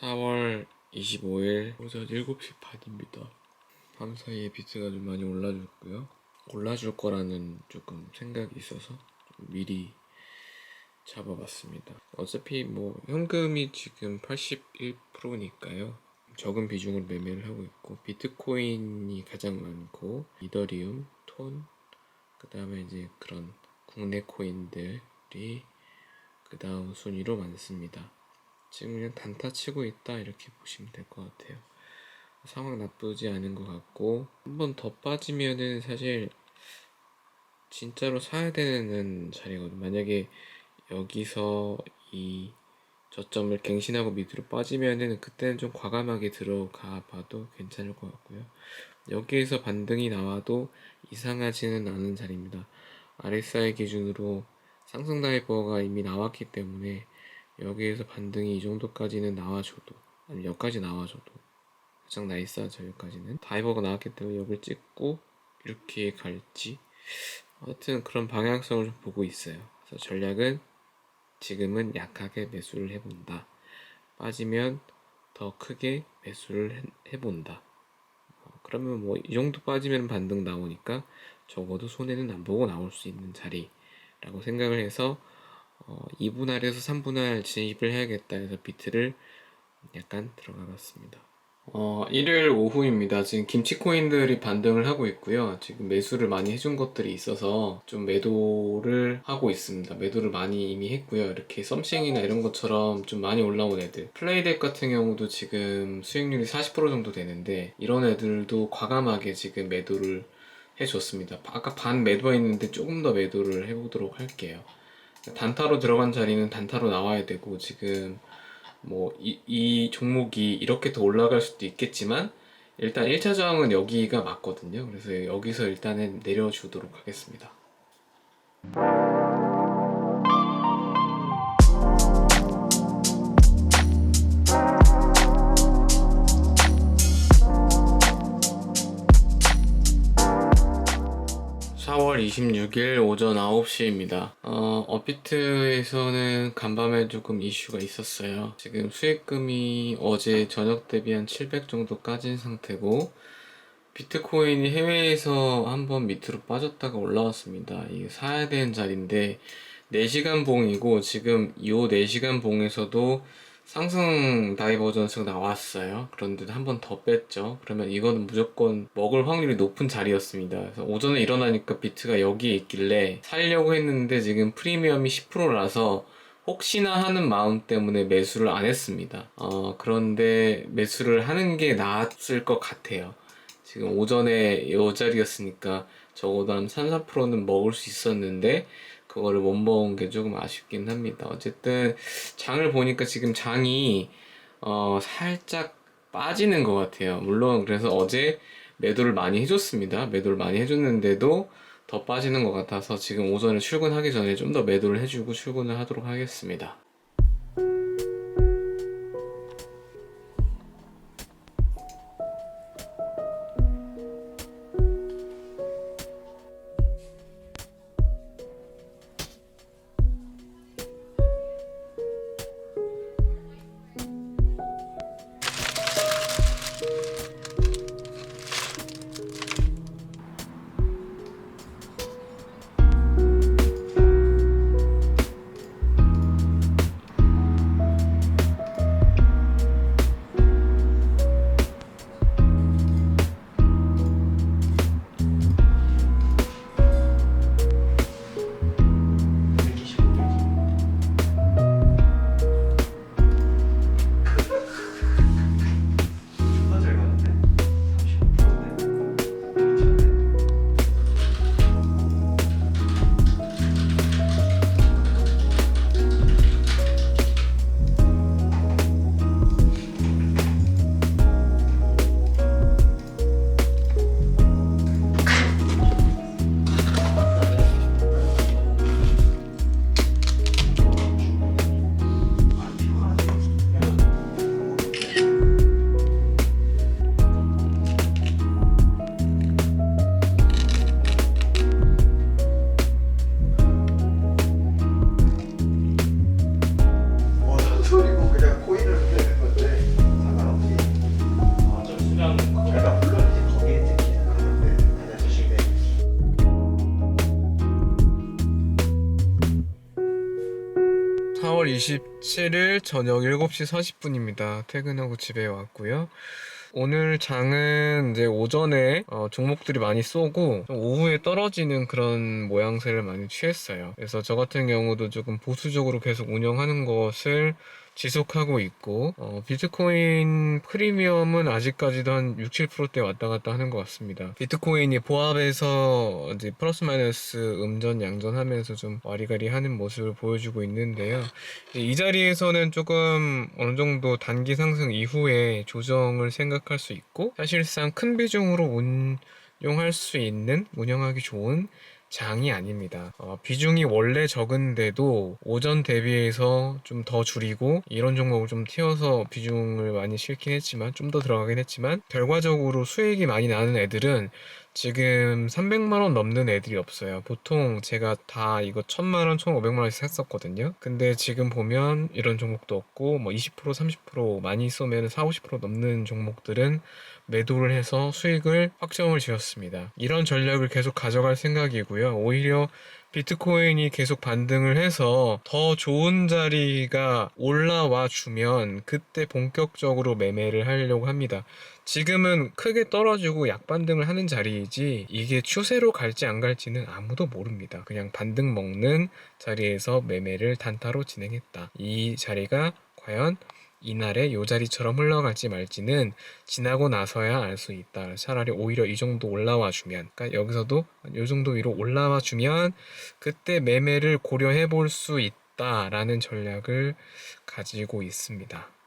4월 25일 오전 7시 반입니다. 밤 사이에 비트가 좀 많이 올라줬고요. 올라줄 거라는 조금 생각이 있어서 좀 미리 잡아봤습니다. 어차피 뭐 현금이 지금 81%니까요. 적은 비중으로 매매를 하고 있고 비트코인이 가장 많고 이더리움, 톤, 그 다음에 이제 그런 국내 코인들이 그 다음 순위로 많습니다. 지금 그냥 단타 치고 있다 이렇게 보시면 될 것 같아요. 상황 나쁘지 않은 것 같고 한 번 더 빠지면은 사실 진짜로 사야 되는 자리거든. 만약에 여기서 이 저점을 갱신하고 밑으로 빠지면은 그때는 좀 과감하게 들어가 봐도 괜찮을 것 같고요. 여기에서 반등이 나와도 이상하지는 않은 자리입니다. RSI 기준으로 상승 다이버가 이미 나왔기 때문에 여기에서 반등이 이 정도까지는 나와줘도 아니 여기까지 나와줘도 가장 나이스하죠 여기까지는 다이버가 나왔기 때문에 여기를 찍고 이렇게 갈지. 하여튼 그런 방향성을 좀 보고 있어요. 그래서 전략은 지금은 약하게 매수를 해본다. 빠지면 더 크게 매수를 해- 해본다. 어, 그러면 뭐 이 정도 빠지면 반등 나오니까 적어도 손해는 안 보고 나올 수 있는 자리라고 생각을 해서 어, 2분할에서 3분할 진입을 해야겠다 해서 비트를 약간 들어가 봤습니다. 어, 일요일 오후입니다. 지금 김치 코인들이 반등을 하고 있고요. 지금 매수를 많이 해준 것들이 있어서 좀 매도를 하고 있습니다. 매도를 많이 이미 했고요. 이렇게 썸씽이나 이런 것처럼 좀 많이 올라온 애들. 플레이덱 같은 경우도 지금 수익률이 40% 정도 되는데 이런 애들도 과감하게 지금 매도를 해줬습니다. 아까 반 매도했는데 조금 더 매도를 해보도록 할게요. 단타로 들어간 자리는 단타로 나와야 되고 지금 뭐이 종목이 이렇게 더 올라갈 수도 있겠지만 일단 1차 저항은 여기가 맞거든요. 그래서 여기서 일단은 내려주도록 하겠습니다. 26일 오전 9시입니다. 어, 업비트에서는 간밤에 조금 이슈가 있었어요. 지금 수익금이 어제 저녁 대비 한 700 정도 까진 상태고, 비트코인이 해외에서 한번 밑으로 빠졌다가 올라왔습니다. 이게 사야 되는 자리인데, 4시간 봉이고, 지금 이 4시간 봉에서도 상승 다이버전스가 나왔어요. 그런데 한 번 더 뺐죠. 그러면 이거는 무조건 먹을 확률이 높은 자리였습니다. 그래서 오전에 일어나니까 비트가 여기에 있길래 살려고 했는데 지금 프리미엄이 10%라서 혹시나 하는 마음 때문에 매수를 안 했습니다. 어, 그런데 매수를 하는 게 나았을 것 같아요. 지금 오전에 이 자리였으니까 적어도 한 3, 4%는 먹을 수 있었는데 그거를 못 먹은 게 조금 아쉽긴 합니다. 어쨌든 장을 보니까 지금 장이 어 살짝 빠지는 것 같아요. 물론 그래서 어제 매도를 많이 해줬습니다. 매도를 많이 해줬는데도 더 빠지는 것 같아서 지금 오전에 출근하기 전에 좀 더 매도를 해주고 출근을 하도록 하겠습니다. 27일 저녁 7시 40분입니다. 퇴근하고 집에 왔고요. 오늘 장은 이제 오전에 어, 종목들이 많이 쏘고 좀 오후에 떨어지는 그런 모양새를 많이 취했어요. 그래서 저 같은 경우도 조금 보수적으로 계속 운영하는 것을 지속하고 있고 어, 비트코인 프리미엄은 아직까지도 한 6, 7%대 왔다 갔다 하는 것 같습니다. 비트코인이 보합에서 이제 플러스 마이너스 음전 양전 하면서 좀 와리가리 하는 모습을 보여주고 있는데요. 이 자리에서는 조금 어느 정도 단기 상승 이후에 조정을 생각할 수 있고 사실상 큰 비중으로 운용할 수 있는 운영하기 좋은 장이 아닙니다. 어, 비중이 원래 적은데도 오전 대비해서 좀 더 줄이고 이런 종목을 좀 튀어서 비중을 많이 실긴 했지만 좀 더 들어가긴 했지만 결과적으로 수익이 많이 나는 애들은 지금 300만 원 넘는 애들이 없어요. 보통 제가 다 이거 1000만 원, 1,500만 원씩 샀었거든요. 근데 지금 보면 이런 종목도 없고 뭐 20%, 30% 많이 쏘면 4, 50% 넘는 종목들은 매도를 해서 수익을 확정을 지었습니다. 이런 전략을 계속 가져갈 생각이고요. 오히려 비트코인이 계속 반등을 해서 더 좋은 자리가 올라와 주면 그때 본격적으로 매매를 하려고 합니다. 지금은 크게 떨어지고 약반등을 하는 자리이지 이게 추세로 갈지 안 갈지는 아무도 모릅니다. 그냥 반등 먹는 자리에서 매매를 단타로 진행했다. 이 자리가 과연 이날의 요 자리처럼 흘러갈지 말지는 지나고 나서야 알 수 있다. 차라리 오히려 이 정도 올라와 주면, 그러니까 여기서도 요 정도 위로 올라와 주면 그때 매매를 고려해 볼 수 있다라는 전략을 가지고 있습니다.